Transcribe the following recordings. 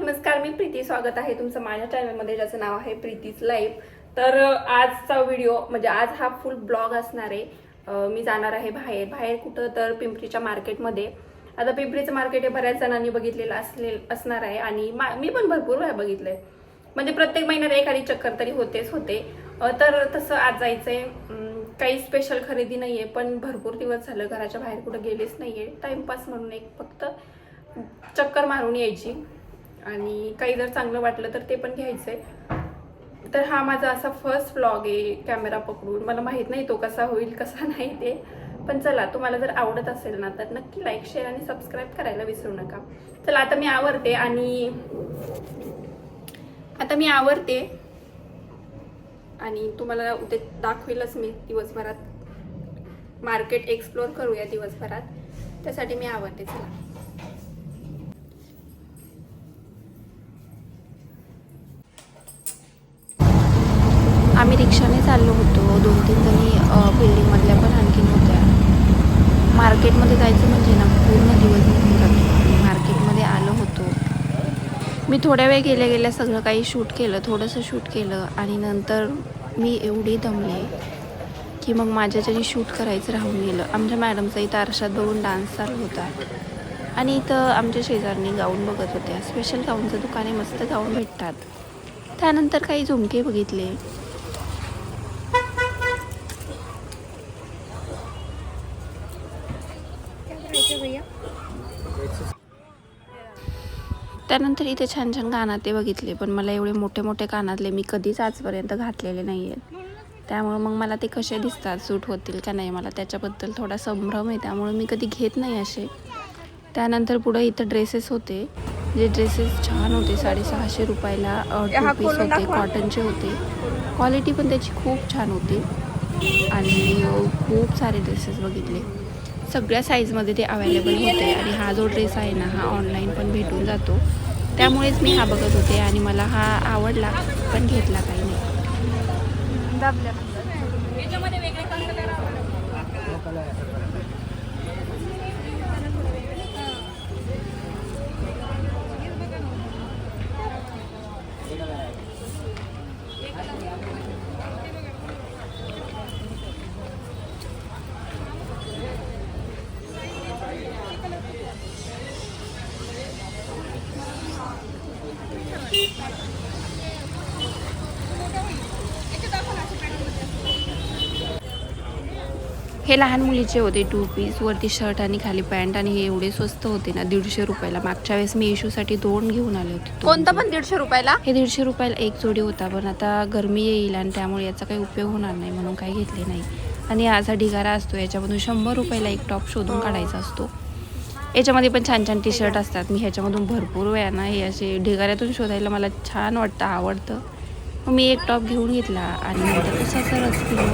नमस्कार मी प्रीती. स्वागत आहे तुमचं माझ्या चॅनलमध्ये ज्याचं नाव आहे प्रीतीज लाईफ. तर आजचा व्हिडिओ म्हणजे आज हा फुल ब्लॉग असणार आहे. मी जाणार आहे बाहेर. बाहेर कुठं तर पिंपरीच्या मार्केटमध्ये. आता पिंपरीचं मार्केट हे बऱ्याच जणांनी बघितलेलं असले असणार आहे. आणि मा- मी पण भरपूर वेळा बघितलंय. म्हणजे प्रत्येक महिन्यात एखादी चक्कर तरी होतेच होते. तर तसं आज जायचंय. आहे काही स्पेशल खरेदी नाहीये पण भरपूर दिवस झालं घराच्या बाहेर कुठं गेलेच नाहीये. टाइमपास म्हणून एक फक्त चक्कर मारून यायची. आणि काही जर चांगलं वाटलं तर ते पण घ्यायचं आहे तर हा माझा असा फर्स्ट व्लॉग आहे कॅमेरा पकडून. मला माहीत नाही तो कसा होईल कसा नाही ते. पण चला तुम्हाला जर आवडत असेल ना तर नक्की लाईक शेअर आणि सबस्क्राईब करायला विसरू नका. चला आता मी आवरते आणि आता मी आवरते. आणि तुम्हाला उद्या दाखवेलच मी दिवसभरात. मार्केट एक्सप्लोअर करूया दिवसभरात. त्यासाठी मी आवडते चला. रिक्षाने चाललो होतो. दोन तीन जणी बिल्डिंगमधल्या पण आणखीन होत्या. मार्केटमध्ये जायचं म्हणजे ना पूर्ण दिवस निघून जातो. आणि मार्केटमध्ये आलो होतो. मी थोड्या वेळ गेल्या गेल्या सगळं काही शूट केलं थोडंसं शूट केलं आणि नंतर मी एवढी दमले की मग माझ्याच्याने शूट करायचं राहून गेलं. आमच्या मॅडमचा इथं आरशात बघून डान्स चालू होता. आणि इथं आमच्या शेजारनी गाऊन बघत होत्या. स्पेशल गाऊनचं दुकाने मस्त गाऊन भेटतात. त्यानंतर काही झुमके बघितले. त्यानंतर इथे छान छान कानातले बघितले पण मला एवढे मोठे मोठे कानातले मी कधीच आजपर्यंत घातलेले नाही आहेत त्यामुळे मग मला ते कसे दिसतात सूट होतील का नाही मला त्याच्याबद्दल थोडा संभ्रम आहे त्यामुळे मी कधी घेत नाही असे. त्यानंतर पुढे इथं ड्रेसेस होते जे ड्रेसेस छान होते साडेसहाशे रुपयाला टू पीस होते कॉटनचे होते. क्वालिटी पण त्याची खूप छान होती. आणि खूप सारे ड्रेसेस बघितले. सगळ्या साईजमध्ये ते अवेलेबल होते आणि हा जो ड्रेस आहे ना हा ऑनलाईन पण भेटून जातो. त्यामुळेच मी हा बघत होते आणि मला हा आवडला पण घेतला काही नाही. हे लहान मुलीचे होते टू पीस वरती शर्ट आणि खाली पॅन्ट आणि हे एवढे स्वस्त होते ना दीडशे रुपयाला. मागच्या वेळेस मी इशूसाठी दोन घेऊन आले होते. कोणता. पण दीडशे रुपयाला? हे दीडशे रुपयाला एक जोडी होता पण आता गरमी येईल आणि त्यामुळे याचा काही उपयोग होणार नाही म्हणून काही घेतले नाही. आणि याचा ढिगारा असतो याच्यामधून शंभर रुपयाला एक टॉप शोधून काढायचा असतो. याच्यामध्ये पण छान छान टी शर्ट असतात. मी ह्याच्यामधून भरपूर वेळा ना हे असे ढिगाऱ्यातून शोधायला मला छान वाटतं आवडतं. मग मी एक टॉप घेऊन घेतला आणि नंतर उसाचा रस पिलो.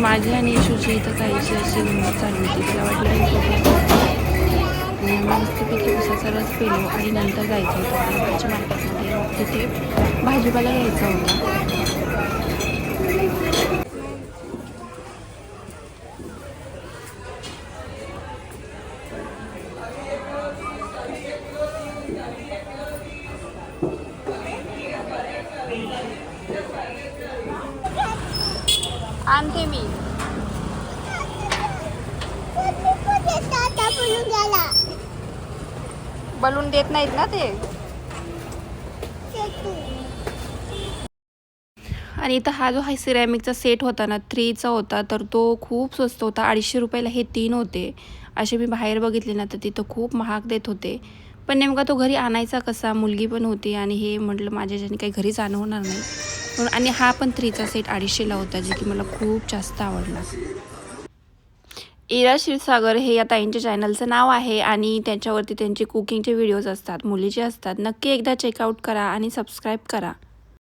माझी आणि यशूची इथं काहीशी अशी गंमत चालू होती तिला वाटलं मस्तपैकी उसाचा रस पिलो. आणि नंतर जायचं होतं भाजी मार्केटमध्ये. तिथे भाजीपाला घ्यायचा होता. आणते मी. बलून देत नाहीत ना ते. आणि इथं हा जो हा सिरॅमिकचा सेट होता ना थ्रीचा होता तर तो खूप स्वस्त होता. अडीचशे रुपयाला हे तीन होते. असे मी बाहेर बघितले ना तर तिथं खूप महाग देत होते. पण नेमका तो घरी आणायचा कसा? मुलगी पण होती आणि हे म्हटलं माझ्या ज्याने काही घरीच आणवणार होणार नाही. आणि हा पण थ्रीचा सेट अडीचशेला होता जे की मला खूप जास्त आवडला. इरा क्षीरसागर हे या ताईंच्या चॅनलचं नाव आहे आणि त्याच्यावरती त्यांचे कुकिंगचे व्हिडिओज असतात मुलीचे असतात. नक्की एकदा चेकआउट करा आणि सबस्क्राईब करा.